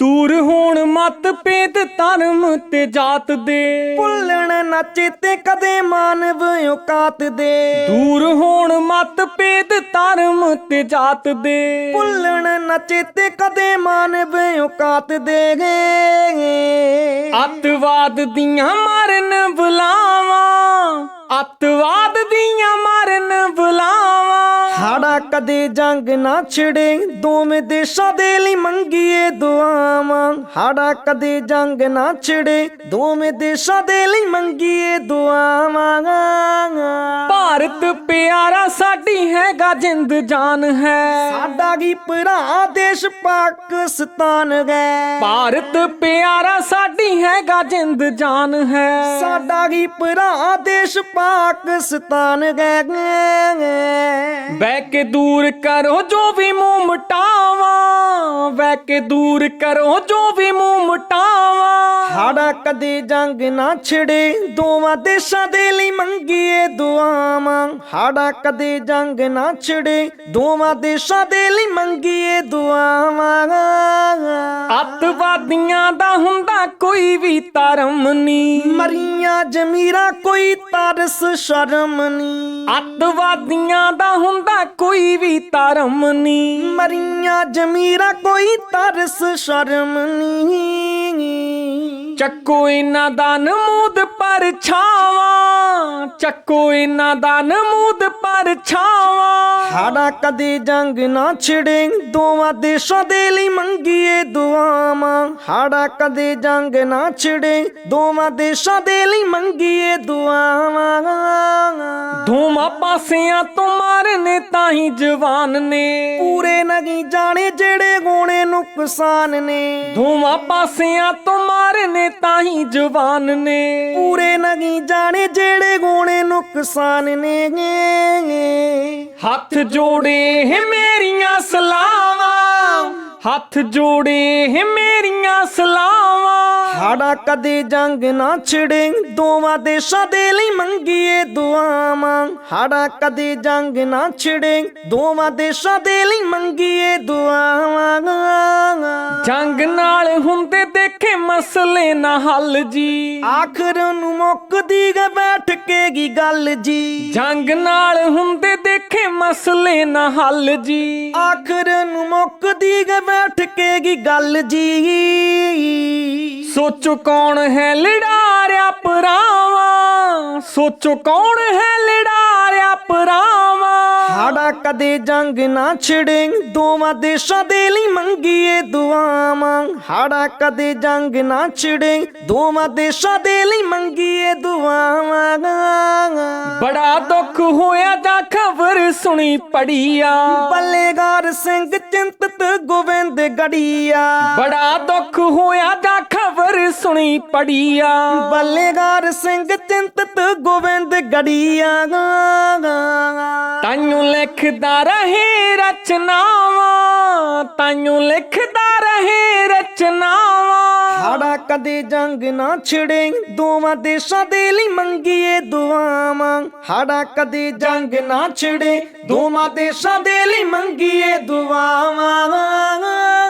ਦੂਰ ਹੋਣ ਮਤ ਭੇਦ ਧਰਮ ਤੇ ਜਾਤ ਦੇ। ਭੁੱਲਣ ਨਾ ਚੇਤੇ ਕਦੇ ਮਾਨਵ ਔਕਾਤ ਦੇ। ਦੂਰ ਹੋਣ ਮਤ ਭੇਦ ਧਰਮ ਤੇ ਜਾਤ ਦੇ। ਭੁੱਲਣ ਨਾ ਚੇਤੇ ਕਦੇ ਮਾਨਵ ਔਕਾਤ ਦੇ। ਅੱਤਵਾਦ ਦੀਆਂ ਮਾਰਨ ਬੁਲਾਵਾਂ ਕਦੇ ਜੰਗ ਨਾ ਛਿੜੇ, ਦੋਵੇਂ ਦੇਸ਼ਾਂ ਦੇ ਲਈ ਮੰਗੀਏ ਦੁਆਵਾਂ। ਸਾਡਾ ਕਦੇ ਜੰਗ ਨਾ ਛਿੜੇ, ਦੋਵੇਂ ਦੇਸ਼ਾਂ ਦੇ ਲਈ ਮੰਗੀਏ ਦੁਆ ਭਾਰਤ ਪਿਆਰਾ ਸਾਡੀ ਹੈਗਾ ਜਿੰਦ ਜਾਨ ਹੈ। ਸਾਡਾ ਕੀ ਭਰਾ ਦੇਸ਼ ਪਾਕਿਸਤਾਨ ਗਏ ਭਾਰਤ ਪਿਆਰਾ ਸਾਡੀ ਹੈਗਾ ਜਿੰਦ ਜਾਨ ਹੈ। ਸਾਡਾ ਕੀ ਭਰਾ ਦੇਸ਼ ਪਾਕਿਸਤਾਨ ਗਏ ਬਹਿ ਕੇ ਦੂਰ ਕਰੋ ਜੋ ਵੀ ਮੂੰਹ ਮਟਾਵਾਂ। ਬਹਿ ਕੇ ਦੂਰ ਕਰੋ ਜੋ ਵੀ ਮੂੰਹ ਮਟਾਵਾਂ। ਹਾੜਾ ਕਦੇ ਜੰਗ ਨਾ ਛਿੜੇ, ਦੋਵਾਂ ਦੇਸ਼ਾਂ ਦੇ ਲਈ ਮੰਗੀਏ ਦੁਆਵਾਂ। ਹਾੜਾ ਕਦੇ ਜੰਗ ਨਾ ਛਿੜੇ, ਦੋਵਾਂ ਦੇਸ਼ਾਂ ਦੇ ਲਈ ਮੰਗੀਏ ਦੁਆਵਾਂ। ਅੱਤਵਾਦੀਆਂ ਦਾ ਹੁੰਦਾ ਕੋਈ ਵੀ ਧਰਮ ਨਹੀਂ ਮਰੀਆਂ ਜਮੀਰਾ ਕੋਈ ਤਰਸ ਸ਼ਰਮ ਨਹੀਂ ਅੱਤਵਾਦੀਆਂ ਦਾ ਹੁੰਦਾ ਕੋਈ ਵੀ ਧਰਮ ਨਹੀਂ ਮਰੀਆਂ ਜਮੀਰਾ ਕੋਈ ਤਰਸ ਸ਼ਰਮ ਨਹੀਂ ਚੱਕੋ ਇਹਨਾਂ ਦਾ ਨਮੂਦ ਪਰ ਛਾਵਾਂ ਚੱਕੋ ਇਹਨਾਂ ਦਾ ਨਮੂਦ ਪਰ ਛਾਵਾਂ। ਸਾਡਾ ਕਦੇ ਜੰਗ ਨਾ ਛਿੜੇ ਦੋਵਾਂ ਦੇਸ਼ਾਂ ਦੇ ਲਈ ਮੰਗੀਏ ਦੁਆਵਾਂ। ਸਾਡਾ ਕਦੇ ਜੰਗ ਨਾ ਛਿੜੇ ਦੋਵਾਂ ਦੇਸ਼ਾਂ ਦੇ ਲਈ ਮੰਗੀਏ ਦੁਆਵਾਂ। ਦੋਵਾਂ ਪਾਸਿਆਂ ਤੋਂ ਮਾਰਨੇ ਤਾਂ ਹੀ ਜਵਾਨ ਨੇ। ਪੂਰੇ ਨਹੀਂ ਜਾਣੇ ਜਿਹੜੇ ਗੋਣੇ ਨੁਕਸਾਨ ਨੇ। ਦੋਵਾਂ ਪਾਸਿਆਂ ਤੋਂ ਮਾਰਨੇ ਤਾਂ ਹੀ ਜਵਾਨ ਨੇ। ਪੂਰੇ ਨਹੀਂ ਜਾਣੇ ਜਿਹੜੇ ਗੋਣੇ ਨੁਕਸਾਨ ਨੇ। ਹੱਥ ਜੋੜੇ ਹੈ ਮੇਰੀਆਂ ਸਲਾਵਾਂ। ਹੱਥ ਜੋੜੇ ਹੈ ਮੇਰੀਆਂ ਸਲਾਵਾਂ। ਸਾਡਾ ਕਦੇ ਜੰਗ ਨਾ ਛਿੜੇ, ਦੋਵਾਂ ਦੇਸ਼ਾਂ ਦੇ ਲਈ ਮੰਗੀਏ ਦੁਆਵਾਂ। ਹਾੜਾ ਕਦੇ ਜੰਗ ਨਾ ਛਿੜੇ, ਦੋਵਾਂ ਦੇਸ਼ਾਂ ਦੇ ਲਈ ਮੰਗੀਏ ਦੁਆਵਾਂ। ਜੰਗ ਨਾਲ ਹੁੰਦੇ ਦੇਖੇ ਮਸਲੇ ਨਾ ਹੱਲ ਜੀ। ਆਖਰ ਨੂੰ ਮੁੱਕਦੀ ਗ ਬੈਠ ਕੇ ਗੀ ਗੱਲ ਜੀ। ਜੰਗ ਨਾਲ ਹੁੰਦੇ ਦੇਖੇ ਮਸਲੇ ਨਾ ਹੱਲ ਜੀ। ਆਖਰ ਨੂੰ ਮੁੱਕਦੀ ਗ ਬੈਠ ਕੇ ਗੀ ਗੱਲ ਜੀ। ਸੋਚੋ ਕੌਣ ਹੈ ਲੜਾਰਿਆ ਪਰਾਵਾਂ ਸੋਚੋ ਕੌਣ ਹੈ ਲੜਾਰਿਆ ਪਰਾਵਾਂ ਸਾਡਾ ਕਦੇ ਜੰਗ ਨਾ ਛਿੜੇ ਦੋਵਾਂ ਦੇਸ਼ਾਂ ਦੇ ਲਈ ਮੰਗੀਏ ਦੁਆਵਾਂ। ਸਾਡਾ ਕਦੇ ਜੰਗ ਨਾ ਛਿੜੇ ਦੋਵਾਂ ਦੇਸ਼ਾਂ ਦੇ ਲਈ ਮੰਗੀਏ ਦੁਆਵਾਂ। ਬੜਾ ਦੁੱਖ ਹੋਇਆ ਜਾਂ ਖਬਰ ਸੁਣੀ ਪੜੀਆ ਬੱਲੇਗਾਰ ਸਿੰਘ ਚਿੰਤਤ ਗੋਬਿੰਦ ਗੜੀਆ। ਬੜਾ ਦੁੱਖ ਹੋਇਆ ਜਾਂ ਖਬਰ ਸੁਣੀ ਪੜੀਆ। ਬੱਲੇਗਾਰ ਸਿੰਘ ਚਿੰਤਤ ਗੋਬਿੰਦ ਗੜੀਆ। ਤਾਈਓ ਲਿਖਦਾ ਰਹੇ ਰਚਨਾਵਾਂ ਤਾਈਓ ਲਿਖਦਾ ਰਹੇ ਰਚਨਾਵਾਂ। ਸਾਡਾ ਕਦੇ ਜੰਗ ਨਾ ਛਿੜੇ, ਦੋਵਾਂ ਦੇਸ਼ਾਂ ਦੇ ਲਈ ਮੰਗੀਏ ਦੁਆਵਾਂ। ਸਾਡਾ ਕਦੇ ਜੰਗ ਨਾ ਛਿੜੇ, ਦੋਵਾਂ ਦੇਸ਼ਾਂ ਦੇ ਲਈ ਮੰਗੀਏ ਦੁਆਵਾਂ।